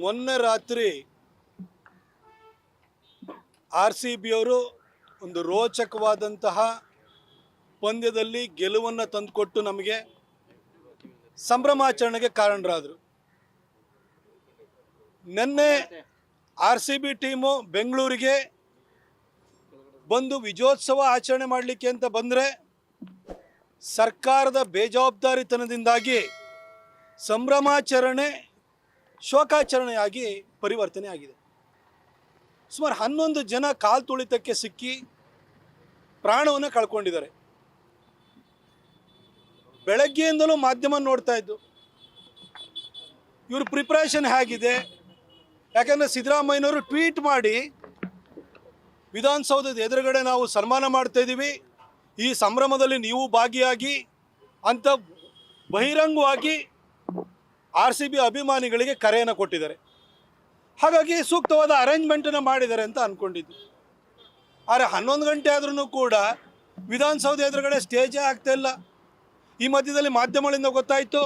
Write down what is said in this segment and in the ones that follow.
ಮೊನ್ನೆ ರಾತ್ರಿ R C ಬಿಯವರು ಒಂದು ರೋಚಕವಾದಂತಹ ಪಂದ್ಯದಲ್ಲಿ ಗೆಲುವನ್ನು ತಂದುಕೊಟ್ಟು ನಮಗೆ ಸಂಭ್ರಮಾಚರಣೆಗೆ ಕಾರಣರಾದರು. ನಿನ್ನೆ ಆರ್ ಸಿ ಬಿ ಟೀಮು ಬೆಂಗಳೂರಿಗೆ ಬಂದು ವಿಜಯೋತ್ಸವ ಆಚರಣೆ ಮಾಡಲಿಕ್ಕೆ ಅಂತ ಬಂದರೆ ಸರ್ಕಾರದ ಬೇಜವಾಬ್ದಾರಿತನದಿಂದಾಗಿ ಸಂಭ್ರಮಾಚರಣೆ ಶೋಕಾಚರಣೆಯಾಗಿ ಪರಿವರ್ತನೆ ಆಗಿದೆ ಸುಮಾರು ಹನ್ನೊಂದು ಜನ ಕಾಲು ತುಳಿತಕ್ಕೆ ಸಿಕ್ಕಿ ಪ್ರಾಣವನ್ನು ಕಳ್ಕೊಂಡಿದ್ದಾರೆ. ಬೆಳಗ್ಗೆಯಿಂದಲೂ ಮಾಧ್ಯಮ ನೋಡ್ತಾ ಇದ್ದು, ಇವ್ರ ಪ್ರಿಪ್ರೇಷನ್ ಹೇಗಿದೆ? ಯಾಕಂದರೆ ಸಿದ್ದರಾಮಯ್ಯನವರು ಟ್ವೀಟ್ ಮಾಡಿ, ವಿಧಾನಸೌಧದ ಎದುರುಗಡೆ ನಾವು ಸನ್ಮಾನ ಮಾಡ್ತಾ ಇದ್ದೀವಿ, ಈ ಸಂಭ್ರಮದಲ್ಲಿ ನೀವು ಭಾಗಿಯಾಗಿ, ಅಂತ ಬಹಿರಂಗವಾಗಿ ಆರ್ ಸಿ ಬಿ ಅಭಿಮಾನಿಗಳಿಗೆ ಕರೆಯನ್ನು ಕೊಟ್ಟಿದ್ದಾರೆ. ಹಾಗಾಗಿ ಸೂಕ್ತವಾದ ಅರೇಂಜ್ಮೆಂಟನ್ನು ಮಾಡಿದ್ದಾರೆ ಅಂತ ಅಂದ್ಕೊಂಡಿದ್ದು ಆದರೆ ಹನ್ನೊಂದು ಗಂಟೆ ಆದ್ರೂ ಕೂಡ ವಿಧಾನಸೌಧ ಎದುರುಗಡೆ ಸ್ಟೇಜೇ ಆಗ್ತಾ ಇಲ್ಲ. ಈ ಮಧ್ಯದಲ್ಲಿ ಮಾಧ್ಯಮಗಳಿಂದ ಗೊತ್ತಾಯಿತು,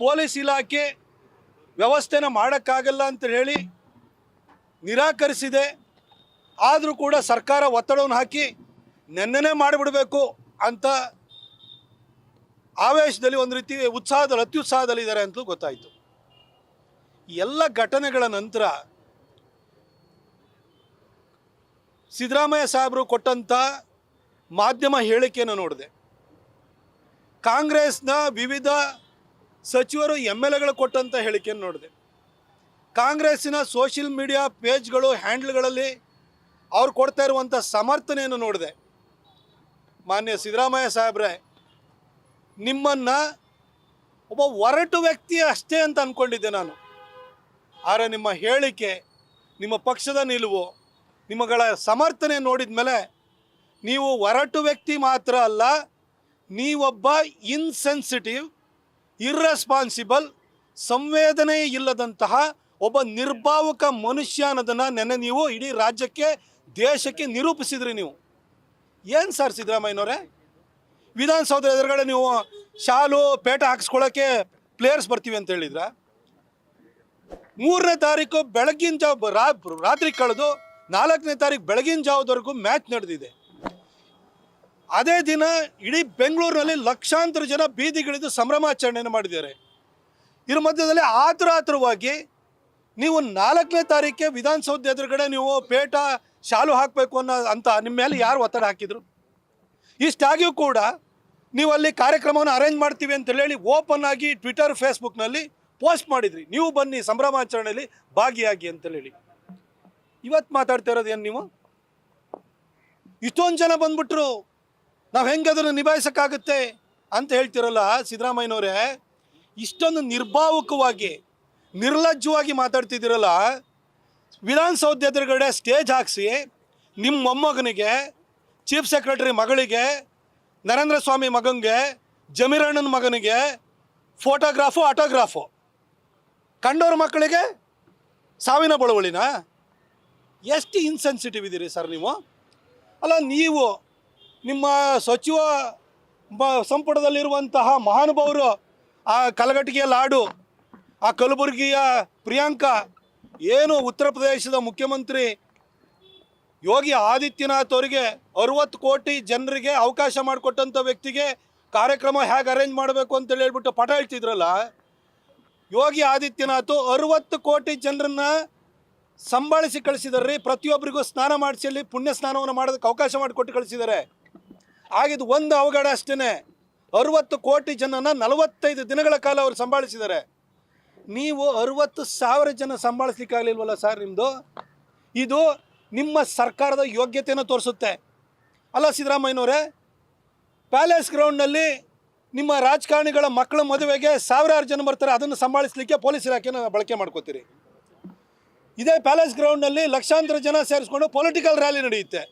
ಪೊಲೀಸ್ ಇಲಾಖೆ ವ್ಯವಸ್ಥೆನ ಮಾಡೋಕ್ಕಾಗಲ್ಲ ಅಂತ ಹೇಳಿ ನಿರಾಕರಿಸಿದೆ. ಆದರೂ ಕೂಡ ಸರ್ಕಾರ ಒತ್ತಡವನ್ನು ಹಾಕಿ, ನೆನ್ನೆನೇ ಮಾಡಿಬಿಡಬೇಕು ಅಂತ ಆವೇಶದಲ್ಲಿ ಒಂದು ರೀತಿ ಉತ್ಸಾಹದಲ್ಲಿ ಅತ್ಯುತ್ಸಾಹದಲ್ಲಿದ್ದಾರೆ ಅಂತಲೂ ಗೊತ್ತಾಯಿತು. ಎಲ್ಲ ಘಟನೆಗಳ ನಂತರ ಸಿದ್ದರಾಮಯ್ಯ ಸಾಹೇಬರು ಕೊಟ್ಟಂಥ ಮಾಧ್ಯಮ ಹೇಳಿಕೆಯನ್ನು ನೋಡಿದೆ. ಕಾಂಗ್ರೆಸ್ನ ವಿವಿಧ ಸಚಿವರು ಎಂ ಎಲ್ ಎಗಳು ಕೊಟ್ಟಂಥ ಹೇಳಿಕೆಯನ್ನು ನೋಡಿದೆ. ಕಾಂಗ್ರೆಸ್ಸಿನ ಸೋಷಿಯಲ್ ಮೀಡಿಯಾ ಪೇಜ್ಗಳು, ಹ್ಯಾಂಡ್ಲ್ಗಳಲ್ಲಿ ಅವ್ರು ಕೊಡ್ತಾ ಇರುವಂಥ ಸಮರ್ಥನೆಯನ್ನು ನೋಡಿದೆ. ಮಾನ್ಯ ಸಿದ್ದರಾಮಯ್ಯ ಸಾಹೇಬ್ರೆ ನಿಮ್ಮನ್ನು ಒಬ್ಬ ಒರಟು ವ್ಯಕ್ತಿ ಅಷ್ಟೇ ಅಂತ ಅಂದ್ಕೊಂಡಿದ್ದೆ ನಾನು. ಆದರೆ ನಿಮ್ಮ ಹೇಳಿಕೆ, ನಿಮ್ಮ ಪಕ್ಷದ ನಿಲುವು, ನಿಮ್ಮಗಳ ಸಮರ್ಥನೆ ನೋಡಿದ ಮೇಲೆ ನೀವು ಒರಟು ವ್ಯಕ್ತಿ ಮಾತ್ರ ಅಲ್ಲ, ನೀವೊಬ್ಬ ಇನ್ಸೆನ್ಸಿಟಿವ್ ಇರ್ರೆಸ್ಪಾನ್ಸಿಬಲ್ ಸಂವೇದನೆ ಇಲ್ಲದಂತಹ ಒಬ್ಬ ನಿರ್ಭಾವಕ ಮನುಷ್ಯ ಅನ್ನೋದನ್ನು ನೆನೆ ನೀವು ಇಡೀ ರಾಜ್ಯಕ್ಕೆ, ದೇಶಕ್ಕೆ ನಿರೂಪಿಸಿದ್ರಿ ನೀವು. ಏನು ಸರ್ ಸಿದ್ದರಾಮಯ್ಯನವರೇ? ವಿಧಾನಸೌಧ ಎದುರುಗಡೆ ನೀವು ಶಾಲು, ಪೇಟ ಹಾಕಿಸ್ಕೊಳ್ಳೋಕ್ಕೆ ಪ್ಲೇಯರ್ಸ್ ಬರ್ತೀವಿ ಅಂತ ಹೇಳಿದ್ರ, ಮೂರನೇ ತಾರೀಕು ಬೆಳಗಿನ ಜಾವ ರಾತ್ರಿ ಕಳೆದು ನಾಲ್ಕನೇ ತಾರೀಕು ಬೆಳಗಿನ ಜಾವದವರೆಗೂ ಮ್ಯಾಚ್ ನಡೆದಿದೆ. ಅದೇ ದಿನ ಇಡೀ ಬೆಂಗಳೂರಿನಲ್ಲಿ ಲಕ್ಷಾಂತರ ಜನ ಬೀದಿಗಿಳಿದು ಸಂಭ್ರಮಾಚರಣೆಯನ್ನು ಮಾಡಿದ್ದಾರೆ. ಇದ್ರ ಮಧ್ಯದಲ್ಲಿ ಆತುರ ಆತುರವಾಗಿ ನೀವು ನಾಲ್ಕನೇ ತಾರೀಕೆ ವಿಧಾನಸೌಧ ಎದುರುಗಡೆ ನೀವು ಪೇಟ, ಶಾಲು ಹಾಕಬೇಕು ಅನ್ನೋ ಅಂತ ನಿಮ್ಮ ಮೇಲೆ ಯಾರು ಒತ್ತಡ ಹಾಕಿದ್ರು? ಇಷ್ಟಾಗಿಯೂ ಕೂಡ ನೀವು ಅಲ್ಲಿ ಕಾರ್ಯಕ್ರಮವನ್ನು ಅರೇಂಜ್ ಮಾಡ್ತೀವಿ ಅಂತ ಹೇಳಿ ಓಪನ್ ಆಗಿ ಟ್ವಿಟರ್ ಫೇಸ್ಬುಕ್ನಲ್ಲಿ ಪೋಸ್ಟ್ ಮಾಡಿದ್ರಿ. ನೀವು ಬನ್ನಿ, ಸಂಭ್ರಮಾಚರಣೆಯಲ್ಲಿ ಭಾಗಿಯಾಗಿ ಅಂತೇಳಿ ಇವತ್ತು ಮಾತಾಡ್ತಾ ಇರೋದು ಏನು ನೀವು? ಇಷ್ಟೊಂದು ಜನ ಬಂದ್ಬಿಟ್ರು. ನಾವು ಹೆಂಗೆ ಅದನ್ನು ನಿಭಾಯಿಸೋಕ್ಕಾಗುತ್ತೆ ಅಂತ ಹೇಳ್ತಿರಲ್ಲ ಸಿದ್ದರಾಮಯ್ಯನವರೇ. ಇಷ್ಟೊಂದು ನಿರ್ಭಾವಕವಾಗಿ, ನಿರ್ಲಜ್ಜವಾಗಿ ಮಾತಾಡ್ತಿದ್ದೀರಲ್ಲ. ವಿಧಾನಸೌಧ ಎದುರುಗಡೆ ಸ್ಟೇಜ್ ಹಾಕಿಸಿ ನಿಮ್ಮ ಮೊಮ್ಮಗನಿಗೆ ಚೀಫ್ ಸೆಕ್ರೆಟರಿ ಮಗಳಿಗೆ, ನರೇಂದ್ರ ಸ್ವಾಮಿ ಮಗನಿಗೆ ಜಮೀರಣ್ಣನ ಮಗನಿಗೆ ಫೋಟೋಗ್ರಾಫು, ಆಟೋಗ್ರಾಫು. ಕಂಡವ್ರ ಮಕ್ಕಳಿಗೆ ಸಾವಿನ ಬಳುವಳಿನ? ಎಷ್ಟು ಇನ್ಸೆನ್ಸಿಟಿವ್ ಇದ್ದೀರಿ ಸರ್ ನೀವು? ಅಲ್ಲ, ನೀವು ನಿಮ್ಮ ಸಚಿವ ಬ- ಸಂಪುಟದಲ್ಲಿರುವಂತಹ ಮಹಾನುಭಾವರು ಆ ಕಲಘಟಗಿಯ ಲಾಡು, ಆ ಕಲಬುರಗಿಯ ಪ್ರಿಯಾಂಕಾ, ಏನು ಉತ್ತರ ಪ್ರದೇಶದ ಮುಖ್ಯಮಂತ್ರಿ ಯೋಗಿ ಆದಿತ್ಯನಾಥ್ ಅವರಿಗೆ ಅರುವತ್ತು ಕೋಟಿ ಜನರಿಗೆ ಅವಕಾಶ ಮಾಡಿಕೊಟ್ಟಂಥ ವ್ಯಕ್ತಿಗೆ ಕಾರ್ಯಕ್ರಮ ಹೇಗೆ ಅರೇಂಜ್ ಮಾಡಬೇಕು ಅಂತೇಳಿ ಹೇಳ್ಬಿಟ್ಟು ಪಠ ಹೇಳ್ತಿದ್ರಲ್ಲ, ಯೋಗಿ ಆದಿತ್ಯನಾಥ್ ಅರುವತ್ತು ಕೋಟಿ ಜನರನ್ನ ಸಂಭಾಳಿಸಿ ಕಳಿಸಿದಾರೆ ಪ್ರತಿಯೊಬ್ಬರಿಗೂ ಸ್ನಾನ ಮಾಡಿಸಿ ಪುಣ್ಯ ಸ್ನಾನವನ್ನು ಮಾಡೋದಕ್ಕೆ ಅವಕಾಶ ಮಾಡಿಕೊಟ್ಟು ಕಳಿಸಿದ್ದಾರೆ ಆಗಿದ್ದು ಒಂದು ಅವಘಡ ಅಷ್ಟೇ ಅರವತ್ತು ಕೋಟಿ ಜನನ ನಲವತ್ತೈದು ದಿನಗಳ ಕಾಲ ಅವರು ಸಂಭಾಳಿಸಿದ್ದಾರೆ ನೀವು ಅರವತ್ತು ಸಾವಿರ ಜನ ಸಂಭಾಳಿಸ್ಲಿಕ್ಕಾಗಲಿಲ್ವಲ್ಲ ಸರ್ ನಿಮ್ಮದು ಇದು ನಿಮ್ಮ ಸರ್ಕಾರದ ಯೋಗ್ಯತೆಯನ್ನು ತೋರಿಸುತ್ತೆ. ಅಲ್ಲ ಸಿದ್ದರಾಮಯ್ಯನವರೇ, ಪ್ಯಾಲೇಸ್ ಗ್ರೌಂಡ್ನಲ್ಲಿ ನಿಮ್ಮ ರಾಜಕಾರಣಿಗಳ ಮಕ್ಕಳ ಮದುವೆಗೆ ಸಾವಿರಾರು ಜನ ಬರ್ತಾರೆ, ಅದನ್ನು ಸಂಭಾಳಿಸಲಿಕ್ಕೆ ಪೊಲೀಸ್ ಇಲಾಖೆನ ಬಳಕೆ ಮಾಡ್ಕೋತೀರಿ. ಇದೇ ಪ್ಯಾಲೇಸ್ ಗ್ರೌಂಡ್ನಲ್ಲಿ ಲಕ್ಷಾಂತರ ಜನ ಸೇರಿಸ್ಕೊಂಡು ಪೊಲಿಟಿಕಲ್ ರ್ಯಾಲಿ ನಡೆಯುತ್ತೆ.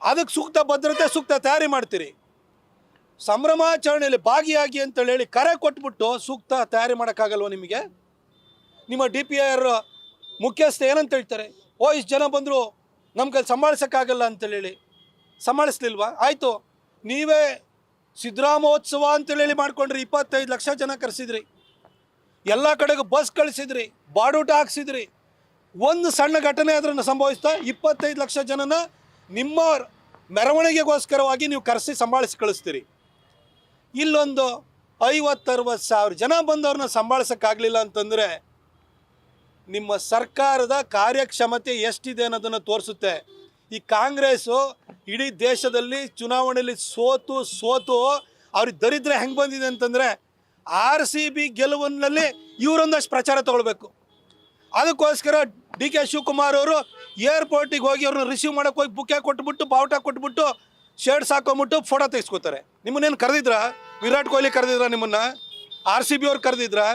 ಅದಕ್ಕೆ ಸೂಕ್ತ ಭದ್ರತೆ, ಸೂಕ್ತ ತಯಾರಿ ಮಾಡ್ತೀರಿ. ಸಂಭ್ರಮಾಚರಣೆಯಲ್ಲಿ ಭಾಗಿಯಾಗಿ ಅಂತೇಳಿ ಹೇಳಿ ಕರೆ ಕೊಟ್ಬಿಟ್ಟು ಸೂಕ್ತ ತಯಾರಿ ಮಾಡೋಕ್ಕಾಗಲ್ವ ನಿಮಗೆ? ನಿಮ್ಮ ಡಿ ಪಿ ಆರ್ ಮುಖ್ಯಸ್ಥ ಏನಂತ ಹೇಳ್ತಾರೆ? ಓ, ಇಷ್ಟು ಜನ ಬಂದರು ನಮ್ಮ ಕೈಲಿ ಸಂಭಾಳಿಸೋಕ್ಕಾಗಲ್ಲ ಅಂತೇಳಿ. ಸಂಭಾಳಿಸ್ಲಿಲ್ವಾ? ಆಯಿತು. ನೀವೇ ಸಿದ್ದರಾಮೋತ್ಸವ ಅಂತೇಳಿ ಮಾಡ್ಕೊಂಡ್ರಿ, ಇಪ್ಪತ್ತೈದು ಲಕ್ಷ ಜನ ಕರೆಸಿದ್ರಿ. ಎಲ್ಲ ಕಡೆಗೂ ಬಸ್ ಕಳಿಸಿದ್ರಿ, ಬಾಡೂಟ ಹಾಕ್ಸಿದ್ರಿ. ಒಂದು ಸಣ್ಣ ಘಟನೆ ಅದನ್ನು ಸಂಭವಿಸ್ತಾ, ಇಪ್ಪತ್ತೈದು ಲಕ್ಷ ಜನನ ನಿಮ್ಮ ಮೆರವಣಿಗೆಗೋಸ್ಕರವಾಗಿ ನೀವು ಕರೆಸಿ ಸಂಭಾಳಿಸಿ ಕಳಿಸ್ತೀರಿ. ಇಲ್ಲೊಂದು ಐವತ್ತರವತ್ತು ಸಾವಿರ ಜನ ಬಂದವ್ರನ್ನ ಸಂಭಾಳಿಸೋಕ್ಕಾಗಲಿಲ್ಲ ಅಂತಂದರೆ ನಿಮ್ಮ ಸರ್ಕಾರದ ಕಾರ್ಯಕ್ಷಮತೆ ಎಷ್ಟಿದೆ ಅನ್ನೋದನ್ನು ತೋರಿಸುತ್ತೆ. ಈ ಕಾಂಗ್ರೆಸ್ಸು ಇಡೀ ದೇಶದಲ್ಲಿ ಚುನಾವಣೆಯಲ್ಲಿ ಸೋತು ಸೋತು ಅವ್ರಿಗೆ ದರಿದ್ರ ಹೆಂಗೆ ಬಂದಿದೆ ಅಂತಂದರೆ ಆರ್ ಸಿ ಬಿ ಗೆಲುವಿನಲ್ಲಿ ಇವರೊಂದಷ್ಟು ಪ್ರಚಾರ ತಗೊಳ್ಬೇಕು. ಅದಕ್ಕೋಸ್ಕರ ಡಿ ಕೆ ಶಿವಕುಮಾರ್ ಅವರು ಏರ್ಪೋರ್ಟಿಗೆ ಹೋಗಿ ಅವ್ರನ್ನ ರಿಸೀವ್ ಮಾಡೋಕೆ ಹೋಗಿ ಬುಕ್ಕೆ ಕೊಟ್ಬಿಟ್ಟು, ಬಾವುಟ ಕೊಟ್ಬಿಟ್ಟು ಶರ್ಟ್ಸ್ ಹಾಕೊಂಬಿಟ್ಟು ಫೋಟೋ ತೆಗೆಸ್ಕೋತಾರೆ. ನಿಮ್ಮನ್ನೇನು ಕರೆದಿದ್ರಾ? ವಿರಾಟ್ ಕೊಹ್ಲಿ ಕರೆದಿದ್ರಾ ನಿಮ್ಮನ್ನು? ಆರ್ ಸಿ ಬಿ ಅವ್ರು ಕರೆದಿದ್ರಾ?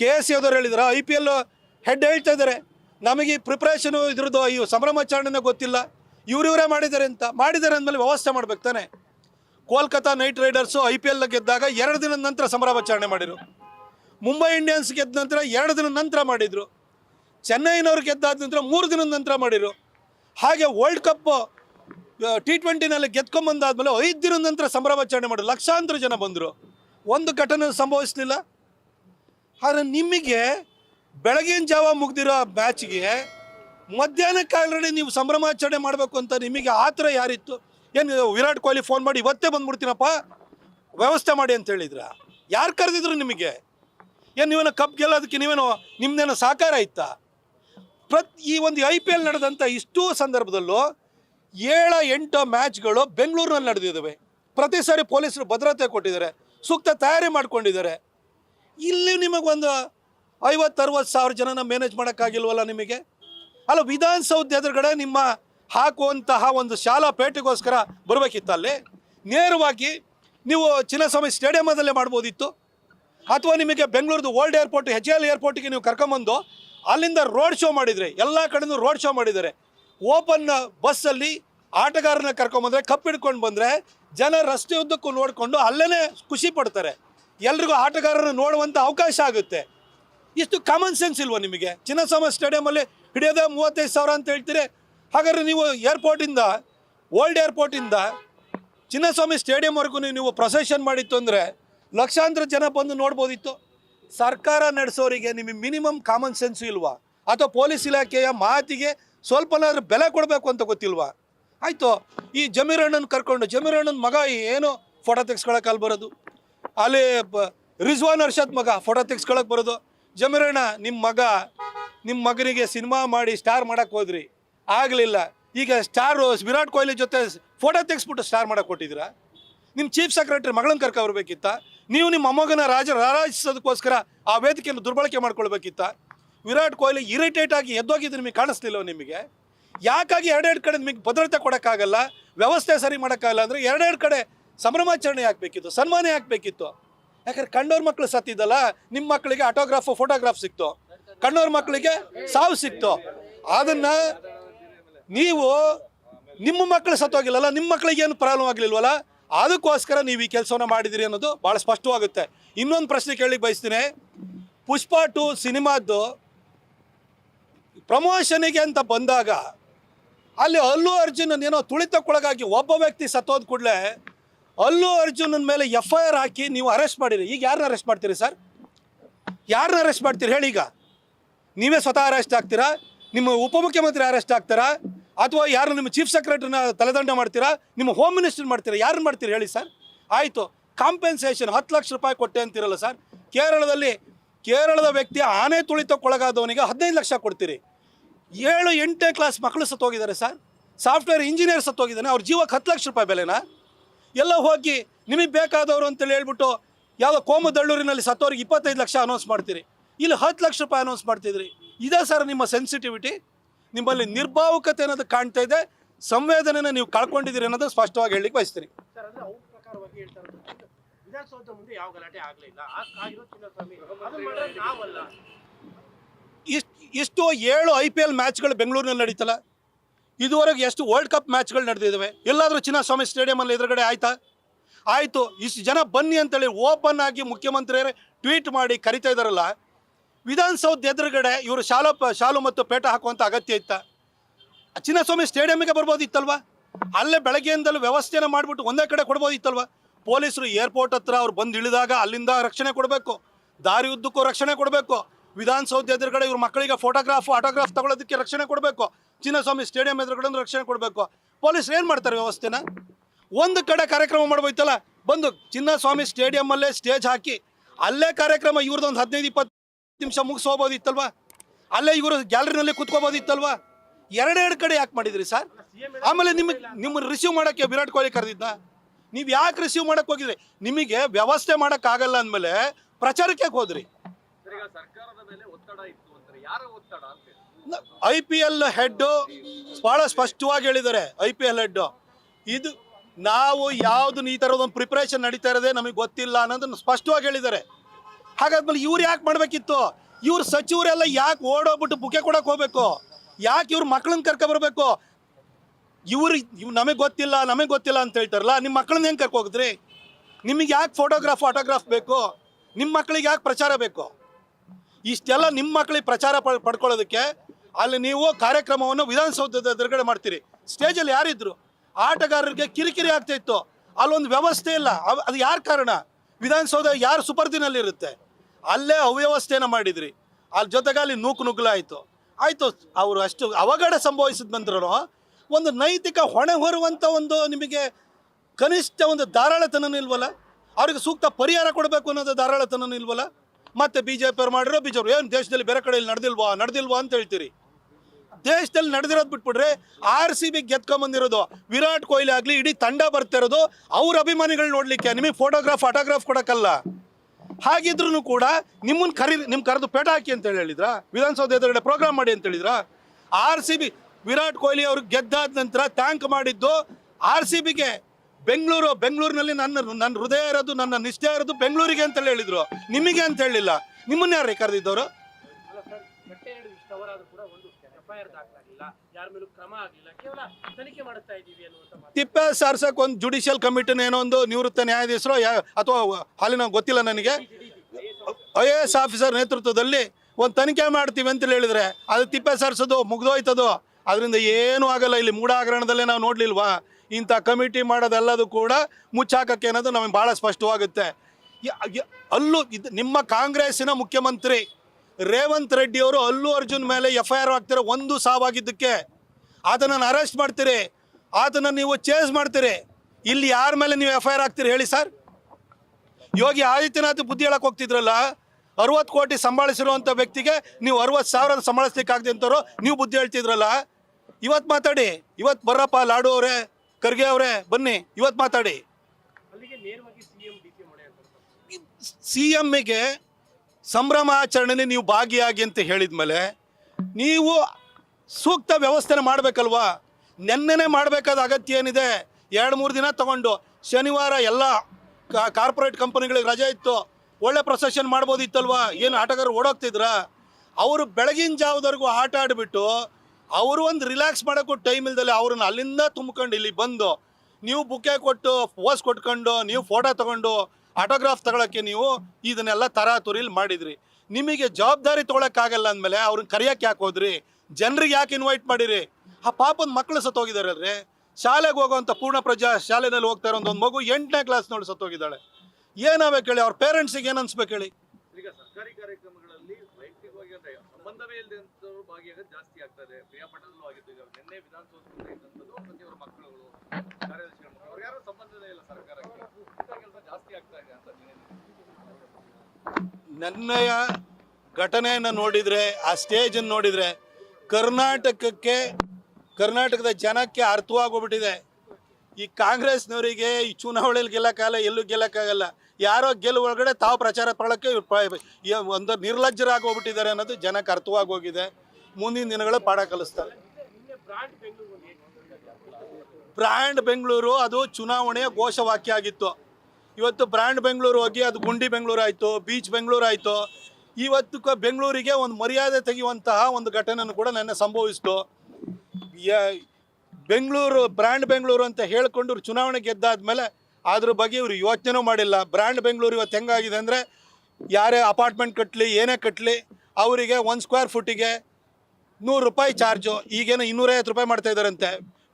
ಕೆ ಎಸ್ ಸಿ ಹೇಳಿದ್ರ? ಐ ಪಿ ಎಲ್ ಹೆಡ್ ಹೇಳ್ತಾ ಇದ್ದಾರೆ, ನಮಗೆ ಈ ಪ್ರಿಪ್ರೇಷನು ಇದ್ರದ್ದು ಅಯ್ಯೋ ಸಂಭ್ರಮಾಚರಣೆನೇ ಗೊತ್ತಿಲ್ಲ, ಇವರಿವರೇ ಮಾಡಿದ್ದಾರೆ ಅಂತ, ಮಾಡಿದ್ದಾರೆ ಅಂದಮೇಲೆ ವ್ಯವಸ್ಥೆ ಮಾಡ್ಬೇಕು ತಾನೆ. Kolkata knight riders I P L ಗೆದ್ದಾಗ ಎರಡು ದಿನದ ನಂತರ ಸಂಭ್ರಮಾಚರಣೆ ಮಾಡಿದರು. ಮುಂಬೈ ಇಂಡಿಯನ್ಸ್ ಗೆದ್ದ ನಂತರ ಎರಡು ದಿನದ ನಂತರ ಮಾಡಿದರು. ಚೆನ್ನೈನವ್ರು ಗೆದ್ದಾದ ನಂತರ ಮೂರು ದಿನದ ನಂತರ ಮಾಡಿದರು. ಹಾಗೆ ವರ್ಲ್ಡ್ ಕಪ್ ಟಿ ಟ್ವೆಂಟಿನಲ್ಲಿ ಗೆದ್ಕೊಂಬಂದಾದ್ಮೇಲೆ ಐದು ದಿನದ ನಂತರ ಸಂಭ್ರಮಾಚರಣೆ ಮಾಡಿದ್ರು. ಲಕ್ಷಾಂತರ ಜನ ಬಂದರು. ಒಂದು ಘಟನೆ ಸಂಭವಿಸಲಿಲ್ಲ. ಆದರೆ ನಿಮಗೆ ಬೆಳಗಿನ ಜಾವ ಮುಗ್ದಿರೋ ಮ್ಯಾಚ್ಗೆ ಮಧ್ಯಾಹ್ನಕ್ಕೆ ಆಲ್ರೆಡಿ ನೀವು ಸಂಭ್ರಮಾಚರಣೆ ಮಾಡಬೇಕು ಅಂತ ನಿಮಗೆ ಆ ಥರ ಯಾರಿತ್ತು? ಏನು ವಿರಾಟ್ ಕೊಹ್ಲಿ ಫೋನ್ ಮಾಡಿ ಇವತ್ತೇ ಬಂದ್ಬಿಡ್ತೀನಪ್ಪ? ವ್ಯವಸ್ಥೆ ಮಾಡಿ ಅಂತ ಹೇಳಿದ್ರ? ಯಾರು ಕರೆದಿದ್ರು ನಿಮಗೆ? ಏನು ನೀವೇನೋ ಕಪ್ ಗೆಲ್ಲೋದಕ್ಕೆ ನೀವೇನೋ ನಿಮ್ದೇನೋ ಸಾಕಾರ ಇತ್ತಾ? ಪ್ರತಿ ಈ ಒಂದು ಐ ಪಿ ಎಲ್ ನಡೆದಂಥ ಇಷ್ಟೂ ಸಂದರ್ಭದಲ್ಲೂ ಏಳ ಎಂಟು ಮ್ಯಾಚ್ಗಳು ಬೆಂಗಳೂರಿನಲ್ಲಿ ನಡೆದಿದ್ದಾವೆ. ಪ್ರತಿ ಸಾರಿ ಪೊಲೀಸರು ಭದ್ರತೆ ಕೊಟ್ಟಿದ್ದಾರೆ. ಸೂಕ್ತ ತಯಾರಿ ಮಾಡ್ಕೊಂಡಿದ್ದಾರೆ. ಇಲ್ಲಿ ನಿಮಗೊಂದು ಐವತ್ತರವತ್ತು ಸಾವಿರ ಜನನ ಮ್ಯಾನೇಜ್ ಮಾಡೋಕ್ಕಾಗಿಲ್ವಲ್ಲ ನಿಮಗೆ? ಅಲ್ಲ ವಿಧಾನಸೌಧ ಎದುರುಗಡೆ ನಿಮ್ಮ ಹಾಕುವಂತಹ ಒಂದು ಶಾಲಾ ಪೇಟೆಗೋಸ್ಕರ ಬರಬೇಕಿತ್ತು ಅಲ್ಲಿ ನೇರವಾಗಿ ನೀವು ಚಿನ್ನಸ್ವಾಮಿ ಸ್ಟೇಡಿಯಮದಲ್ಲೇ ಮಾಡ್ಬೋದಿತ್ತು? ಅಥವಾ ನಿಮಗೆ ಬೆಂಗಳೂರದು ಓಲ್ಡ್ ಏರ್ಪೋರ್ಟ್ ಹೆಚ್ ಎಲ್ ಏರ್ಪೋರ್ಟಿಗೆ ನೀವು ಕರ್ಕೊಂಬಂದು ಅಲ್ಲಿಂದ ರೋಡ್ ಶೋ ಮಾಡಿದರೆ, ಎಲ್ಲ ಕಡೆಯೂ ರೋಡ್ ಶೋ ಮಾಡಿದ್ದಾರೆ ಓಪನ್ ಬಸ್ಸಲ್ಲಿ ಆಟಗಾರನ ಕರ್ಕೊಂಬಂದರೆ ಕಪ್ಪಿಡ್ಕೊಂಡು ಬಂದರೆ, ಜನ ರಸ್ತೆ ಉದ್ದಕ್ಕೂ ನೋಡಿಕೊಂಡು ಅಲ್ಲೇ ಖುಷಿ ಪಡ್ತಾರೆ. ಎಲ್ರಿಗೂ ಆಟಗಾರರನ್ನು ನೋಡುವಂಥ ಅವಕಾಶ ಆಗುತ್ತೆ. ಇಷ್ಟು ಕಾಮನ್ ಸೆನ್ಸ್ ಇಲ್ವಾ ನಿಮಗೆ? ಚಿನ್ನಸ್ವಾಮಿ ಸ್ಟೇಡಿಯಮಲ್ಲಿ ಹಿಡಿಯೋದೇ ಮೂವತ್ತೈದು ಸಾವಿರ ಅಂತ ಹೇಳ್ತೀರಿ. ಹಾಗಾದ್ರೆ ನೀವು ಏರ್ಪೋರ್ಟಿಂದ ಓಲ್ಡ್ ಏರ್ಪೋರ್ಟಿಂದ ಚಿನ್ನಸ್ವಾಮಿ ಸ್ಟೇಡಿಯಂವರೆಗೂ ನೀವು ಪ್ರೊಸೆಷನ್ ಮಾಡಿತ್ತು ಅಂದರೆ ಲಕ್ಷಾಂತರ ಜನ ಬಂದು ನೋಡ್ಬೋದಿತ್ತು. ಸರ್ಕಾರ ನಡೆಸೋರಿಗೆ ನಿಮಗೆ ಮಿನಿಮಮ್ ಕಾಮನ್ ಸೆನ್ಸು ಇಲ್ವಾ? ಅಥವಾ ಪೊಲೀಸ್ ಇಲಾಖೆಯ ಮಾತಿಗೆ ಸ್ವಲ್ಪನಾದ್ರೂ ಬೆಲೆ ಕೊಡಬೇಕು ಅಂತ ಗೊತ್ತಿಲ್ವಾ? ಆಯಿತು, ಈ ಜಮೀರಣ್ಣನ ಕರ್ಕೊಂಡು, ಜಮೀರಣ್ಣನ ಮಗ ಏನು ಫೋಟೋ ತೆಗೆಸ್ಕೊಳಕ್ಕೆ ಅಲ್ಲಿ ಬರೋದು? ಅಲ್ಲಿ ರಿಜ್ವಾನ್ ಅರ್ಷದ್ ಮಗ ಫೋಟೋ ತೆಗೆಸ್ಕೊಳಕ್ಕೆ ಬರೋದು. ಜಮೀರಣ್ಣ ನಿಮ್ಮ ಮಗ ನಿಮ್ಮ ಮಗನಿಗೆ ಸಿನಿಮಾ ಮಾಡಿ ಸ್ಟಾರ್ ಮಾಡಕ್ಕೆ ಹೋದ್ರಿ. ಆಗಲಿಲ್ಲ. ಈಗ ಸ್ಟಾರು ವಿರಾಟ್ ಕೊಹ್ಲಿ ಜೊತೆ ಫೋಟೋ ತೆಗೆಸ್ಬಿಟ್ಟು ಸ್ಟಾರ್ ಮಾಡಕ್ಕೆ ಕೊಟ್ಟಿದ್ದೀರಾ? ನಿಮ್ಮ ಚೀಫ್ ಸೆಕ್ರೆಟರಿ ಮಗಳನ್ನ ಕರ್ಕೊ ಬರ್ಬೇಕಿತ್ತ? ನೀವು ನಿಮ್ಮ ಮೊಮ್ಮಗನ ರಾಜ ರಾರಾಜಿಸೋದಕ್ಕೋಸ್ಕರ ಆ ವೇದಿಕೆಯನ್ನು ದುರ್ಬಳಕೆ ಮಾಡ್ಕೊಳ್ಬೇಕಿತ್ತ? ವಿರಾಟ್ ಕೊಹ್ಲಿ ಇರಿಟೇಟ್ ಆಗಿ ಎದ್ದೋಗಿದ್ದು ನಿಮಗೆ ಕಾಣಿಸ್ಲಿಲ್ಲ ನಿಮಗೆ? ಯಾಕಾಗಿ ಎರಡೆರಡು ಕಡೆ ನಿಮಗೆ ಭದ್ರತೆ ಕೊಡೋಕ್ಕಾಗಲ್ಲ, ವ್ಯವಸ್ಥೆ ಸರಿ ಮಾಡೋಕ್ಕಾಗಲ್ಲ ಅಂದರೆ ಎರಡೆರಡು ಕಡೆ ಸಂಭ್ರಮಾಚರಣೆ ಆಗಬೇಕಿತ್ತು, ಸನ್ಮಾನ ಹಾಕ್ಬೇಕಿತ್ತು ಯಾಕಂದ್ರೆ ಕಂಡೋರ್ ಮಕ್ಕಳು ಸತ್ತಿದ್ದಲ್ಲ ನಿಮ್ಮ ಮಕ್ಕಳಿಗೆ ಆಟೋಗ್ರಾಫ್ ಫೋಟೋಗ್ರಾಫ್ ಸಿಕ್ತು. ಕಣ್ಣೋರ್ ಮಕ್ಕಳಿಗೆ ಸಾವು ಸಿಕ್ತು. ಅದನ್ನ ನೀವು ನಿಮ್ಮ ಮಕ್ಕಳು ಸತ್ತೋಗಿಲ್ಲಲ್ಲ, ನಿಮ್ಮ ಮಕ್ಕಳಿಗೆ ಏನು ಪ್ರಾಬ್ಲಮ್ ಆಗಲಿಲ್ವಲ್ಲ, ಅದಕ್ಕೋಸ್ಕರ ನೀವು ಈ ಕೆಲಸವನ್ನ ಮಾಡಿದಿರಿ ಅನ್ನೋದು ಭಾಳ ಸ್ಪಷ್ಟವಾಗುತ್ತೆ. ಇನ್ನೊಂದು ಪ್ರಶ್ನೆ ಕೇಳಿಕ್ಕೆ ಬಯಸ್ತೀನಿ. ಪುಷ್ಪ ಟು ಸಿನಿಮಾದ್ದು ಪ್ರಮೋಷನಿಗೆ ಅಂತ ಬಂದಾಗ, ಅಲ್ಲಿ ಅಲ್ಲು ಅರ್ಜುನ್ ಏನೋ ತುಳಿತಕ್ಕೊಳಗಾಗಿ ಒಬ್ಬ ವ್ಯಕ್ತಿ ಸತ್ತೋದ್ ಕೂಡಲೇ ಅಲ್ಲು ಅರ್ಜುನನ ಮೇಲೆ ಎಫ್ ಐ ಆರ್ ಹಾಕಿ ನೀವು ಅರೆಸ್ಟ್ ಮಾಡಿರಿ. ಈಗ ಯಾರನ್ನ ಅರೆಸ್ಟ್ ಮಾಡ್ತೀರಿ ಸರ್ ಯಾರನ್ನ ಅರೆಸ್ಟ್ ಮಾಡ್ತೀರಿ? ಹೇಳಿ ಈಗ. ನೀವೇ ಸ್ವತಃ ಅರೆಸ್ಟ್ ಆಗ್ತೀರಾ? ನಿಮ್ಮ ಉಪಮುಖ್ಯಮಂತ್ರಿ ಅರೆಸ್ಟ್ ಆಗ್ತಾರಾ? ಅಥವಾ ಯಾರು ನಿಮ್ಮ ಚೀಫ್ ಸೆಕ್ರೆಟರಿನ ತಲೆದಂಡ ಮಾಡ್ತೀರಾ? ನಿಮ್ಮ ಹೋಮ್ ಮಿನಿಸ್ಟರ್ ಮಾಡ್ತೀರಾ? ಯಾರನ್ನ ಮಾಡ್ತೀರಿ? ಹೇಳಿ ಸರ್ ಆಯಿತು. ಕಾಂಪೆನ್ಸೇಷನ್ ಹತ್ತು ಲಕ್ಷ ರೂಪಾಯಿ ಕೊಟ್ಟೆ ಅಂತಿರಲ್ಲ ಸರ್ ಕೇರಳದಲ್ಲಿ ಕೇರಳದ ವ್ಯಕ್ತಿ ಆನೆ ತುಳಿತಕ್ಕೊಳಗಾದವನಿಗೆ ಹದಿನೈದು ಲಕ್ಷ ಕೊಡ್ತೀರಿ. ಏಳು ಎಂಟನೇ ಕ್ಲಾಸ್ ಮಕ್ಕಳು ಸತ್ತೋಗಿದ್ದಾರೆ ಸರ್ ಸಾಫ್ಟ್ವೇರ್ ಇಂಜಿನಿಯರ್ ಸತ್ತೋಗಿದ್ದಾನೆ. ಅವ್ರ ಜೀವಕ್ಕೆ ಹತ್ತು ಲಕ್ಷ ರೂಪಾಯಿ ಬೆಲೆನಾ? ಎಲ್ಲ ಹೋಗಿ ನಿಮಗೆ ಬೇಕಾದವರು ಅಂತೇಳಿ ಹೇಳ್ಬಿಟ್ಟು ಯಾವುದೋ ಕೋಮದಳ್ಳೂರಿನಲ್ಲಿ ಸತ್ತೋರಿಗೆ ಇಪ್ಪತ್ತೈದು ಲಕ್ಷ ಅನೌನ್ಸ್ ಮಾಡ್ತೀರಿ. ಇಲ್ಲಿ ಹತ್ತು ಲಕ್ಷ ರೂಪಾಯಿ ಅನೌನ್ಸ್ ಮಾಡ್ತಿದ್ರಿ. ಇದೇ ಸರ್ ನಿಮ್ಮ ಸೆನ್ಸಿಟಿವಿಟಿ ನಿಮ್ಮಲ್ಲಿ ನಿರ್ಭಾವುಕತೆ ಅನ್ನೋದು ಕಾಣ್ತಾ ಇದೆ. ಸಂವೇದನೆನ ನೀವು ಕಳ್ಕೊಂಡಿದ್ದೀರಿ ಅನ್ನೋದು ಸ್ಪಷ್ಟವಾಗಿ ಹೇಳಲಿಕ್ಕೆ ಬಯಸ್ತೀರಿ ಯಾವ ಇಷ್ಟು ಏಳು ಐ ಪಿ ಎಲ್ ಮ್ಯಾಚ್ಗಳು ಬೆಂಗಳೂರಿನಲ್ಲಿ ನಡೀತಲ್ಲ. ಇದುವರೆಗೆ ಎಷ್ಟು ವರ್ಲ್ಡ್ ಕಪ್ ಮ್ಯಾಚ್ಗಳು ನಡೆದಿದ್ದಾವೆ? ಎಲ್ಲಾದರೂ ಚಿನ್ನಸ್ವಾಮಿ ಸ್ಟೇಡಿಯಮಲ್ಲಿ ಎದುರುಗಡೆ ಆಯ್ತಾ? ಆಯಿತು, ಇಷ್ಟು ಜನ ಬನ್ನಿ ಅಂತೇಳಿ ಓಪನ್ ಆಗಿ ಮುಖ್ಯಮಂತ್ರಿಯರೇ ಟ್ವೀಟ್ ಮಾಡಿ ಕರಿತಾ ಇದ್ದಾರಲ್ಲ ವಿಧಾನಸೌಧ ಎದುರುಗಡೆ ಇವರು ಶಾಲು ಶಾಲು ಮತ್ತು ಪೇಟ ಹಾಕುವಂಥ ಅಗತ್ಯ ಇತ್ತ? ಚಿನ್ನಸ್ವಾಮಿ ಸ್ಟೇಡಿಯಮ್ಗೆ ಬರ್ಬೋದಿತ್ತಲ್ವಾ? ಅಲ್ಲೇ ಬೆಳಗ್ಗೆಯಿಂದಲೂ ವ್ಯವಸ್ಥೆನ ಮಾಡಿಬಿಟ್ಟು ಒಂದೇ ಕಡೆ ಕೊಡ್ಬೋದಿತ್ತಲ್ವಾ? ಪೊಲೀಸರು ಏರ್ಪೋರ್ಟ್ ಹತ್ರ ಅವ್ರು ಬಂದು ಇಳಿದಾಗ ಅಲ್ಲಿಂದ ರಕ್ಷಣೆ ಕೊಡಬೇಕು, ದಾರಿ ಉದ್ದಕ್ಕೂ ರಕ್ಷಣೆ ಕೊಡಬೇಕು ವಿಧಾನಸೌಧ ಎದುರುಗಡೆ ಇವ್ರ ಮಕ್ಕಳಿಗೆ ಫೋಟೋಗ್ರಾಫ್ ಆಟೋಗ್ರಾಫ್ ತಗೊಳ್ಳೋದಕ್ಕೆ ರಕ್ಷಣೆ ಕೊಡಬೇಕು ಚಿನ್ನಸ್ವಾಮಿ ಸ್ಟೇಡಿಯಂ ಎದುರುಗಡೆ ಒಂದು ರಕ್ಷಣೆ ಕೊಡಬೇಕು. ಪೊಲೀಸರು ಏನು ಮಾಡ್ತಾರೆ ವ್ಯವಸ್ಥೆನ? ಒಂದು ಕಡೆ ಕಾರ್ಯಕ್ರಮ ಮಾಡ್ಬೋಯ್ತಲ್ಲ, ಬಂದು ಚಿನ್ನಸ್ವಾಮಿ ಸ್ಟೇಡಿಯಮ್ಮಲ್ಲೇ ಸ್ಟೇಜ್ ಹಾಕಿ, ಅಲ್ಲೇ ಕಾರ್ಯಕ್ರಮ ಇವ್ರದ್ದು ಒಂದು ಹದಿನೈದು ಇಪ್ಪತ್ತು ನಿಮಿಷ ಮುಗಿಸ್ ಇತ್ತಲ್ವಾ ಅಲ್ಲೇ ಇವರು ಗ್ಯಾಲರಿನಲ್ಲಿ ಕುತ್ಕೋಬೋದಿತ್ತಲ್ವಾ? ಎರಡೆರಡು ಕಡೆ ಯಾಕೆ ಮಾಡಿದ್ರಿ ಸರ್? ಆಮೇಲೆ ನಿಮಗೆ ನಿಮ್ಮ ರಿಸೀವ್ ಮಾಡೋಕ್ಕೆ ವಿರಾಟ್ ಕೊಹ್ಲಿ ಕರೆದಿದ್ದ? ನೀವು ಯಾಕೆ ರಿಸೀವ್ ಮಾಡಕ್ಕೆ ಹೋಗಿದ್ರಿ? ನಿಮಗೆ ವ್ಯವಸ್ಥೆ ಮಾಡೋಕ್ಕಾಗಲ್ಲ ಅಂದಮೇಲೆ ಪ್ರಚಾರಕ್ಕೆ ಹೋದ್ರಿ. ಸರ್ಕಾರದ ಮೇಲೆ ಒತ್ತಡ ಇತ್ತು ಅಂತಾರೆ ಯಾರ ಒತ್ತಡ ಅಂತ ಐ ಪಿ ಎಲ್ ಹೆಡ್ಡು ಭಾಳ ಸ್ಪಷ್ಟವಾಗಿ ಹೇಳಿದ್ದಾರೆ ಐ ಪಿ ಎಲ್ ಹೆಡ್ಡು ಇದು ನಾವು ಯಾವುದು ಈ ಥರದೊಂದು ಪ್ರಿಪ್ರೇಷನ್ ನಡೀತಾ ಇರೋದೇ ನಮಗೆ ಗೊತ್ತಿಲ್ಲ ಅನ್ನೋದನ್ನು ಸ್ಪಷ್ಟವಾಗಿ ಹೇಳಿದ್ದಾರೆ. ಹಾಗಾದ್ಮೇಲೆ ಇವ್ರು ಯಾಕೆ ಮಾಡಬೇಕಿತ್ತು? ಇವ್ರ ಸಚಿವರೆಲ್ಲ ಯಾಕೆ ಓಡೋಗ್ಬಿಟ್ಟು ಬುಕೆ ಕೊಡಕ್ಕೆ ಹೋಗ್ಬೇಕು? ಯಾಕೆ ಇವ್ರ ಮಕ್ಕಳನ್ನ ಕರ್ಕೊಬರ್ಬೇಕು ಇವ್ರು ಇವ್ ನಮಗೆ ಗೊತ್ತಿಲ್ಲ ನಮಗೆ ಗೊತ್ತಿಲ್ಲ ಅಂತ ಹೇಳ್ತಾರಲ್ಲ ನಿಮ್ಮ ಮಕ್ಕಳನ್ನ ಹೆಂಗೆ ಕರ್ಕೊ ಹೋಗಿದ್ರಿ? ನಿಮಗೆ ಯಾಕೆ ಫೋಟೋಗ್ರಾಫ್ ಆಟೋಗ್ರಾಫ್ ಬೇಕು? ನಿಮ್ಮ ಮಕ್ಕಳಿಗೆ ಯಾಕೆ ಪ್ರಚಾರ ಬೇಕು? ಇಷ್ಟೆಲ್ಲ ನಿಮ್ಮ ಮಕ್ಕಳಿಗೆ ಪ್ರಚಾರ ಪಡ್, ಪಡ್ಕೊಳ್ಳೋದಕ್ಕೆ ಅಲ್ಲಿ ನೀವು ಕಾರ್ಯಕ್ರಮವನ್ನು ವಿಧಾನಸೌಧದ ಎದುರುಗಡೆ ಮಾಡ್ತೀರಿ. ಸ್ಟೇಜಲ್ಲಿ ಯಾರಿದ್ರು? ಆಟಗಾರರಿಗೆ ಕಿರಿಕಿರಿ ಆಗ್ತಾ ಇತ್ತು. ಅಲ್ಲೊಂದು ವ್ಯವಸ್ಥೆ ಇಲ್ಲ. ಅದು ಯಾರ ಕಾರಣ? ವಿಧಾನಸೌಧ ಯಾರ ಸುಪರ್ದಿನಲ್ಲಿರುತ್ತೆ? ಅಲ್ಲೇ ಅವ್ಯವಸ್ಥೆನ ಮಾಡಿದ್ರಿ. ಅಲ್ಲಿ ಜೊತೆಗೆ ಅಲ್ಲಿ ನೂಕು ನುಗ್ಗಲಾಯಿತು ಆಯಿತು, ಅವರು ಅಷ್ಟು ಅವಘಡ ಸಂಭವಿಸಿದ ನಂತರ ಒಂದು ನೈತಿಕ ಹೊಣೆ ಹೊರುವಂಥ ಒಂದು ನಿಮಗೆ ಕನಿಷ್ಠ ಒಂದು ಧಾರಾಳತನ ಇಲ್ವಲ್ಲ? ಅವ್ರಿಗೆ ಸೂಕ್ತ ಪರಿಹಾರ ಕೊಡಬೇಕು ಅನ್ನೋದು ಧಾರಾಳತನ ಇಲ್ವಲ್ಲ? ಮತ್ತೆ ಬಿ ಜೆ ಪಿಯವ್ರು ಮಾಡಿರೋ ಬಿ ಏನು ದೇಶದಲ್ಲಿ ಬೇರೆ ಕಡೆಯಲ್ಲಿ ನಡೆದಿಲ್ವಾ? ನಡೆದಿಲ್ವಾ? ಅಂತ ಹೇಳ್ತೀರಿ. ದೇಶದಲ್ಲಿ ನಡೆದಿರೋದು ಬಿಟ್ಬಿಟ್ರೆ ಆರ್ ಸಿ ಬಿ ಗೆದ್ಕೊಂಬಂದಿರೋದು, ವಿರಾಟ್ ಕೊಹ್ಲಿ ಆಗಲಿ, ಇಡೀ ತಂಡ ಬರ್ತಿರೋದು ಅವ್ರ ಅಭಿಮಾನಿಗಳು ನೋಡಲಿಕ್ಕೆ, ನಿಮಗೆ ಫೋಟೋಗ್ರಾಫ್ ಆಟೋಗ್ರಾಫ್ ಕೊಡೋಕ್ಕಲ್ಲ. ಹಾಗಿದ್ರು ಕೂಡ ನಿಮ್ಮನ್ನು ಕರಿ ನಿಮ್ಮ ಕರೆದು ಪೇಟ ಹಾಕಿ ಅಂತ ಹೇಳಿ ಹೇಳಿದ್ರಾ? ವಿಧಾನಸೌಧ ಎದುರುಗಡೆ ಪ್ರೋಗ್ರಾಮ್ ಮಾಡಿ ಅಂತ ಹೇಳಿದ್ರ? R C B, Virat Kohli ಅವರು ಗೆದ್ದಾದ ನಂತರ ಥ್ಯಾಂಕ್ ಮಾಡಿದ್ದು ಆರ್ ಸಿ ಬಿಗೆ. ಬೆಂಗಳೂರು, ಬೆಂಗಳೂರಿನಲ್ಲಿ ನನ್ನ ನನ್ನ ಹೃದಯ ಇರೋದು, ನನ್ನ ನಿಷ್ಠೆ ಇರೋದು ಬೆಂಗಳೂರಿಗೆ ಅಂತ ಹೇಳಿದ್ರು. ನಿಮಗೆ ಅಂತ ಹೇಳಿಲ್ಲ. ನಿಮ್ಮನ್ನ ಯಾರೇ ಕರೆದಿದ್ದವರು? ಒಂದು ಎಫ್ ಐ ದಾಖಲಾಗಿಲ್ಲ, ಯಾರ ಮೇಲೂ ಕ್ರಮ ಆಗಲಿಲ್ಲ, ಕೇವಲ ತನಿಖೆ ಮಾಡುತ್ತಾ ಇದ್ದೀವಿ ಅನ್ನುವಂತ ತಿಪ್ಪೆ ಸಾರ್ಸಕ್ ಒಂದು ಜುಡಿಷಿಯಲ್ ಕಮಿಟಿನ ಏನೋ ಒಂದು ನಿವೃತ್ತ ನ್ಯಾಯಾಧೀಶರು ಅಥವಾ ಹಾಲಿನ ಗೊತ್ತಿಲ್ಲ ನನಗೆ, ಐ ಎ ಎಸ್ ಆಫೀಸರ್ ನೇತೃತ್ವದಲ್ಲಿ ಒಂದು ತನಿಖೆ ಮಾಡ್ತೀವಿ ಅಂತ ಹೇಳಿದ್ರೆ, ಅದು ತಿಪ್ಪೆ ಸಾರಿಸೋದು ಮುಗ್ದೋಯ್ತದು? ಅದರಿಂದ ಏನೂ ಆಗಲ್ಲ, ಇಲ್ಲಿ ಮೂಡ ಹಗರಣದಲ್ಲೇ ನಾವು ನೋಡ್ಲಿಲ್ವಾ? ಇಂಥ ಕಮಿಟಿ ಮಾಡೋದಲ್ಲದು ಕೂಡ ಮುಚ್ಚಾಕಕ್ಕೆ ಅನ್ನೋದು ನಮಗೆ ಭಾಳ ಸ್ಪಷ್ಟವಾಗುತ್ತೆ. ಅಲ್ಲೂ ಇದು ನಿಮ್ಮ ಕಾಂಗ್ರೆಸ್ಸಿನ ಮುಖ್ಯಮಂತ್ರಿ ರೇವಂತ್ ರೆಡ್ಡಿ ಅವರು ಅಲ್ಲು ಅರ್ಜುನ್ ಮೇಲೆ ಎಫ್ ಐ ಆರ್ ಹಾಕ್ತಾರೆ ಒಂದು ಸಾವಾಗಿದ್ದಕ್ಕೆ ಆತನನ್ನು ಅರೆಸ್ಟ್ ಮಾಡ್ತೀರಿ ಆತನ ನೀವು ಚೇಸ್ ಮಾಡ್ತೀರಿ ಇಲ್ಲಿ ಯಾರ ಮೇಲೆ ನೀವು ಎಫ್ ಐ ಆರ್ ಹಾಕ್ತೀರಿ ಹೇಳಿ ಸರ್? ಯೋಗಿ ಆದಿತ್ಯನಾಥ್ ಬುದ್ಧಿ ಹೇಳಕ್ಕೆ ಹೋಗ್ತಿದ್ರಲ್ಲ ಅರವತ್ತು ಕೋಟಿ ಸಂಭಾಳಿಸಿರುವಂಥ ವ್ಯಕ್ತಿಗೆ ನೀವು ಅರವತ್ತು ಸಾವಿರ ಸಂಭಾಳಿಸ್ಲಿಕ್ಕಾಗದೆ ಅಂತವ್ರು ನೀವು ಬುದ್ಧಿ ಹೇಳ್ತಿದ್ರಲ್ಲ? ಇವತ್ತು ಮಾತಾಡಿ ಇವತ್ತು ಬರ್ರಪ್ಪ ಲಾಡು ಅವರೇ ಖರ್ಗೆ ಅವರೇ ಬನ್ನಿ ಇವತ್ತು ಮಾತಾಡಿ. ಸಿ ಎಮ್ಮಿಗೆ ಸಂಭ್ರಮ ಆಚರಣೆಯಲ್ಲಿ ನೀವು ಭಾಗಿಯಾಗಿ ಅಂತ ಹೇಳಿದ ಮೇಲೆ ನೀವು ಸೂಕ್ತ ವ್ಯವಸ್ಥೆನ ಮಾಡಬೇಕಲ್ವಾ? ನೆನ್ನೆನೇ ಮಾಡಬೇಕಾದ ಅಗತ್ಯ ಏನಿದೆ? ಎರಡು, ಮೂರು ದಿನ ತಗೊಂಡು ಶನಿವಾರ ಎಲ್ಲ ಕಾರ್ಪೊರೇಟ್ ಕಂಪನಿಗಳಿಗೆ ರಜೆ ಇತ್ತು. ಒಳ್ಳೆ ಪ್ರೊಸೆಷನ್ ಮಾಡ್ಬೋದಿತ್ತಲ್ವಾ? ಏನು ಆಟಗಾರರು ಓಡೋಗ್ತಿದ್ರ? ಅವರು ಬೆಳಗಿನ ಜಾವದವರೆಗೂ ಆಟ ಆಡಿಬಿಟ್ಟು ಅವರು ಒಂದು ರಿಲ್ಯಾಕ್ಸ್ ಮಾಡೋಕ್ಕೂ ಟೈಮ್ ಇಲ್ದಲೆ ಅವ್ರನ್ನ ಅಲ್ಲಿಂದ ತುಂಬ್ಕೊಂಡು ಇಲ್ಲಿ ಬಂದು ನೀವು ಬುಕ್ಕೆ ಕೊಟ್ಟು ಪೋಸ್ ಕೊಟ್ಕೊಂಡು, ನೀವು ಫೋಟೋ ತಗೊಂಡು ಆಟೋಗ್ರಾಫ್ ತಗೊಳಕ್ಕೆ ನೀವು ಇದನ್ನೆಲ್ಲ ತರಾತುರಿಲಿ ಮಾಡಿದ್ರಿ. ನಿಮಗೆ ಜವಾಬ್ದಾರಿ ತೊಗೊಳಕ್ಕಾಗಲ್ಲ ಅಂದಮೇಲೆ ಅವ್ರನ್ನ ಕರಿಯಕ್ಕೆ ಯಾಕೆ ಹೋದ್ರಿ? ಜನರಿಗೆ ಯಾಕೆ ಇನ್ವೈಟ್ ಮಾಡಿರಿ? ಆ ಪಾಪದ ಮಕ್ಕಳು ಸತ್ತೋಗಿದಾರಲ್ರಿ ಶಾಲೆಗೆ ಹೋಗೋವಂಥ ಪೂರ್ಣ ಪ್ರಜಾ ಶಾಲೆನಲ್ಲಿ ಹೋಗ್ತಾ ಇರೋ ಒಂದು ಮಗು ಎಂಟನೇ ಕ್ಲಾಸ್ ನೋಡಿ ಸತ್ತೋಗಿದ್ದಾಳೆ. ಏನಾಗಬೇಕು ಹೇಳಿ? ಅವ್ರ ಪೇರೆಂಟ್ಸಿಗೆ ಏನು ಅನ್ಸ್ಬೇಕು ಹೇಳಿ? ಈಗ ಸರ್ಕಾರಿ ಕಾರ್ಯಕ್ರಮಗಳಲ್ಲಿ ವೈಯಕ್ತಿಕವಾಗಿ ಅಂದ್ರೆ ಸಂಬಂಧವೇ ಇಲ್ಲದೆ ಭಾಗಿಯಾಗೋದು ಜಾಸ್ತಿ ಆಗ್ತದೆ ಪ್ರಿಯಾ ಪಟೇಲ್ ಆಗಿದ್ದು ಈಗ ನಿನ್ನೆ ವಿಧಾನಸೌಧದಲ್ಲಿ ಇದ್ದಂಥದ್ದು ಮಕ್ಕಳುಗಳು ಕಾರ್ಯದರ್ಶಿಗಳು ಅವ್ರು ಯಾರು ಸಂಬಂಧವೇ ಇಲ್ಲ ಸರ್ಕಾರಕ್ಕೆ ಇಂಥ ಕೆಲಸ ಜಾಸ್ತಿ ಆಗ್ತಾ ಇದೆ ಅಂತ ನೀವೇನು ನನ್ನಯ ಘಟನೆಯನ್ನು ನೋಡಿದರೆ, ಆ ಸ್ಟೇಜನ್ನು ನೋಡಿದರೆ ಕರ್ನಾಟಕಕ್ಕೆ, ಕರ್ನಾಟಕದ ಜನಕ್ಕೆ ಅರ್ಥವಾಗೋಗ್ಬಿಟ್ಟಿದೆ ಈ ಕಾಂಗ್ರೆಸ್ನವರಿಗೆ ಈ ಚುನಾವಣೆಯಲ್ಲಿ ಗೆಲ್ಲಕ್ಕಾಗಲ್ಲ ಎಲ್ಲೂ ಗೆಲ್ಲಕ್ಕಾಗಲ್ಲ ಯಾರೋ ಗೆಲ್ಲುವ ಒಳಗಡೆ ತಾವು ಪ್ರಚಾರ ಪಡೋಕ್ಕೆ ಒಂದು ನಿರ್ಲಜ್ಜರಾಗಿ ಹೋಗ್ಬಿಟ್ಟಿದ್ದಾರೆ ಒಂದು ನಿರ್ಲಜ್ಜರಾಗೋಗ್ಬಿಟ್ಟಿದ್ದಾರೆ ಅನ್ನೋದು ಜನಕ್ಕೆ ಅರ್ಥವಾಗೋಗಿದೆ ಮುಂದಿನ ದಿನಗಳ ಪಾಠ ಕಲಿಸ್ತಾರೆ. ಬ್ರ್ಯಾಂಡ್ ಬೆಂಗಳೂರು, ಅದು ಚುನಾವಣೆಯ ಘೋಷವಾಕ್ಯ ಆಗಿತ್ತು. ಇವತ್ತು ಬ್ರ್ಯಾಂಡ್ ಬೆಂಗಳೂರು ಹೋಗಿ ಅದು ಗುಂಡಿ ಬೆಂಗಳೂರು ಆಯಿತು ಬೀಚ್ ಬೆಂಗಳೂರು ಆಯಿತು ಇವತ್ತು ಬೆಂಗಳೂರಿಗೆ ಒಂದು ಮರ್ಯಾದೆ ತೆಗೆಯುವಂತಹ ಒಂದು ಘಟನೆಯನ್ನು ಕೂಡ ನೆನ್ನೆ ಸಂಭವಿಸ್ತು. ಬೆಂಗಳೂರು, ಬ್ರ್ಯಾಂಡ್ ಬೆಂಗಳೂರು ಅಂತ ಹೇಳ್ಕೊಂಡು ಇವ್ರು ಚುನಾವಣೆ ಗೆದ್ದಾದ್ಮೇಲೆ ಅದ್ರ ಬಗ್ಗೆ ಇವರು ಯೋಚನೆ ಮಾಡಿಲ್ಲ. ಬ್ರ್ಯಾಂಡ್ ಬೆಂಗಳೂರು ಇವತ್ತು ಹೆಂಗಾಗಿದೆ ಅಂದರೆ ಯಾರೇ ಅಪಾರ್ಟ್ಮೆಂಟ್ ಕಟ್ಟಲಿ ಏನೇ ಕಟ್ಟಲಿ ಅವರಿಗೆ ಒಂದು ಸ್ಕ್ವೇರ್ ಫುಟ್ಟಿಗೆ ನೂರು ರೂಪಾಯಿ ಚಾರ್ಜು, ಈಗೇನು ಇನ್ನೂರೈವತ್ತು ರೂಪಾಯಿ ಮಾಡ್ತಾಯಿದ್ದಾರಂತೆ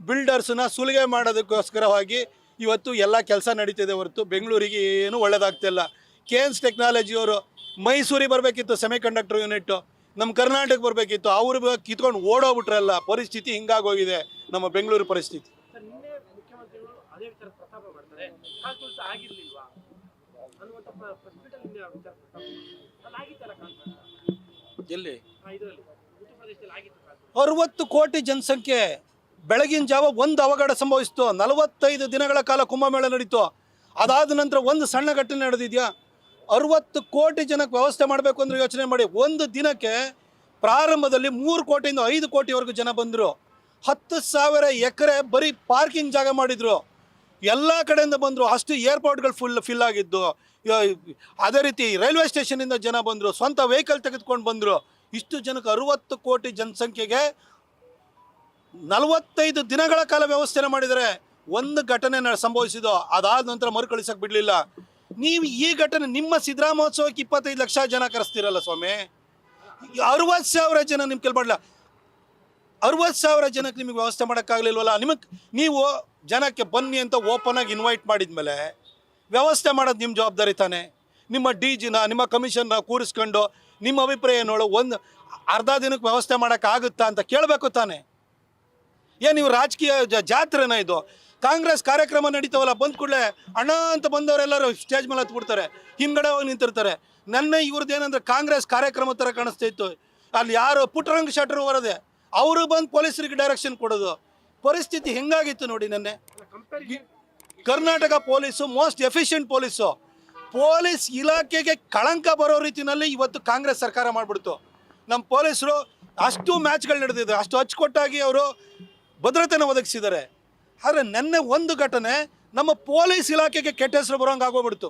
ಬಿಲ್ಡರ್ಸನ್ನ ಸುಲಿಗೆ ಮಾಡೋದಕ್ಕೋಸ್ಕರವಾಗಿ ಇವತ್ತು ಎಲ್ಲ ಕೆಲಸ ನಡೀತಿದೆ ಹೊರತು ಬೆಂಗಳೂರಿಗೆ ಏನೂ ಒಳ್ಳೇದಾಗ್ತಿಲ್ಲ. ಕೆ ಎನ್ಸ್ ಟೆಕ್ನಾಲಜಿಯವರು ಮೈಸೂರಿಗೆ ಬರಬೇಕಿತ್ತು ಸೆಮಿ ಕಂಡಕ್ಟರ್ ಯೂನಿಟ್ ನಮ್ಮ ಕರ್ನಾಟಕ ಬರಬೇಕಿತ್ತು. ಅವರು ಕಿತ್ಕೊಂಡು ಓಡೋಗ್ಬಿಟ್ರಲ್ಲ ಪರಿಸ್ಥಿತಿ ಹಿಂಗಾಗೋಗಿದೆ ನಮ್ಮ ಬೆಂಗಳೂರು ಪರಿಸ್ಥಿತಿ. ಎಲ್ಲಿ? ಇದರಲ್ಲಿ. ಉತ್ತರ ಪ್ರದೇಶದಲ್ಲಿ ಆಗಿತ್ತು ಕಾನ್ಫರೆನ್ಸ್ ಅರವತ್ತು ಕೋಟಿ ಜನಸಂಖ್ಯೆ ಬೆಳಗಿನ ಜಾವ ಒಂದು ಅವಘಡ ಸಂಭವಿಸ್ತು. ನಲವತ್ತೈದು ದಿನಗಳ ಕಾಲ ಕುಂಭಮೇಳ ನಡೀತು. ಅದಾದ ನಂತರ ಒಂದು ಸಣ್ಣ ಘಟನೆ ನಡೆದಿದೆಯಾ? ಅರವತ್ತು ಕೋಟಿ ಜನಕ್ಕೆ ವ್ಯವಸ್ಥೆ ಮಾಡಬೇಕು ಅಂದ್ರೆ ಯೋಚನೆ ಮಾಡಿ. ಒಂದು ದಿನಕ್ಕೆ ಪ್ರಾರಂಭದಲ್ಲಿ ಮೂರು ಕೋಟಿಯಿಂದ ಐದು ಕೋಟಿವರೆಗೂ ಜನ ಬಂದರು. ಹತ್ತು ಸಾವಿರ ಎಕರೆ ಬರೀ ಪಾರ್ಕಿಂಗ್ ಜಾಗ ಮಾಡಿದರು. ಎಲ್ಲ ಕಡೆಯಿಂದ ಬಂದರು. ಅಷ್ಟು ಏರ್ಪೋರ್ಟ್ಗಳು ಫುಲ್ ಫಿಲ್ ಆಗಿದ್ದು. ಅದೇ ರೀತಿ ರೈಲ್ವೆ ಸ್ಟೇಷನಿಂದ ಜನ ಬಂದರು. ಸ್ವಂತ ವೆಹಿಕಲ್ ತೆಗೆದುಕೊಂಡು ಬಂದರು. ಇಷ್ಟು ಜನಕ್ಕೆ ಅರುವತ್ತು ಕೋಟಿ ಜನಸಂಖ್ಯೆಗೆ ನಲವತ್ತೈದು ದಿನಗಳ ಕಾಲ ವ್ಯವಸ್ಥೆನ ಮಾಡಿದರೆ ಒಂದು ಘಟನೆ ಸಂಭವಿಸಿದೋ, ಅದಾದ ನಂತರ ಮರುಕಳಿಸಕ್ಕೆ ಬಿಡಲಿಲ್ಲ. ನೀವು ಈ ಘಟನೆ ನಿಮ್ಮ ಸಿದ್ದರಾಮೋತ್ಸವಕ್ಕೆ ಇಪ್ಪತ್ತೈದು ಲಕ್ಷ ಜನ ಕರೆಸ್ತೀರಲ್ಲ ಸ್ವಾಮಿ? ಅರವತ್ತು ಸಾವಿರ ಜನ ನಿಮ್ಮ ಕೆಲ ಮಾಡಲ್ಲ ಅರವತ್ತು ಸಾವಿರ ಜನಕ್ಕೆ ನಿಮಗೆ ವ್ಯವಸ್ಥೆ ಮಾಡೋಕ್ಕಾಗಲಿಲ್ವಲ್ಲ? ನಿಮಗೆ ನೀವು ಜನಕ್ಕೆ ಬನ್ನಿ ಅಂತ ಓಪನ್ ಆಗಿ ಇನ್ವೈಟ್ ಮಾಡಿದ್ಮೇಲೆ ವ್ಯವಸ್ಥೆ ಮಾಡೋದು ನಿಮ್ಮ ಜವಾಬ್ದಾರಿ ತಾನೆ. ನಿಮ್ಮ ಡಿ ಜಿನ ನಿಮ್ಮ ಕಮಿಷನ್ನ ಕೂರಿಸ್ಕೊಂಡು ನಿಮ್ಮ ಅಭಿಪ್ರಾಯ ನೋಡು, ಒಂದು ಅರ್ಧ ದಿನಕ್ಕೆ ವ್ಯವಸ್ಥೆ ಮಾಡೋಕ್ಕಾಗುತ್ತಾ ಅಂತ ಕೇಳಬೇಕು ತಾನೇ. ಏನು ನೀವು ರಾಜಕೀಯ ಜಾತ್ರೆನ ಇದು? ಕಾಂಗ್ರೆಸ್ ಕಾರ್ಯಕ್ರಮ ನಡೀತಾವಲ್ಲ, ಬಂದ ಕೂಡಲೇ ಅಣ್ಣ ಅಂತ ಬಂದವರೆಲ್ಲರೂ ಸ್ಟೇಜ್ ಮೇಲೆ ಹತ್ಬಿಡ್ತಾರೆ, ಹಿಂದ್ಗಡೆ ಹೋಗಿ ನಿಂತಿರ್ತಾರೆ. ನನ್ನ ಇವ್ರದ್ದು ಏನಂದ್ರೆ ಕಾಂಗ್ರೆಸ್ ಕಾರ್ಯಕ್ರಮ ಥರ ಕಾಣಿಸ್ತಾ ಇತ್ತು. ಅಲ್ಲಿ ಯಾರು ಪುಟ್ಟರಂಗ ಶೆಟ್ರು ಬರೋದೆ ಅವರು ಬಂದು ಪೊಲೀಸರಿಗೆ ಡೈರೆಕ್ಷನ್ ಕೊಡೋದು. ಪರಿಸ್ಥಿತಿ ಹೆಂಗಾಗಿತ್ತು ನೋಡಿ ನೆನ್ನೆ? Karnataka police most efficient police. Police ಇಲಾಖೆಗೆ ಕಳಂಕ ಬರೋ ರೀತಿಯಲ್ಲಿ ಇವತ್ತು ಕಾಂಗ್ರೆಸ್ ಸರ್ಕಾರ ಮಾಡಿಬಿಡ್ತು. ನಮ್ಮ ಪೊಲೀಸರು ಅಷ್ಟು ಮ್ಯಾಚ್ಗಳು ನಡೆದಿದೆ. ಅಷ್ಟು ಅಚ್ಚುಕೊಟ್ಟಾಗಿ ಅವರು ಭದ್ರತೆನ ಒದಗಿಸಿದ್ದಾರೆ. ಆದರೆ ನೆನ್ನೆ ಒಂದು ಘಟನೆ ನಮ್ಮ ಪೊಲೀಸ್ ಇಲಾಖೆಗೆ ಕೆಟ್ಟ ಹೆಸರು ಬರೋಂಗೆ ಆಗೋಗ್ಬಿಡ್ತು.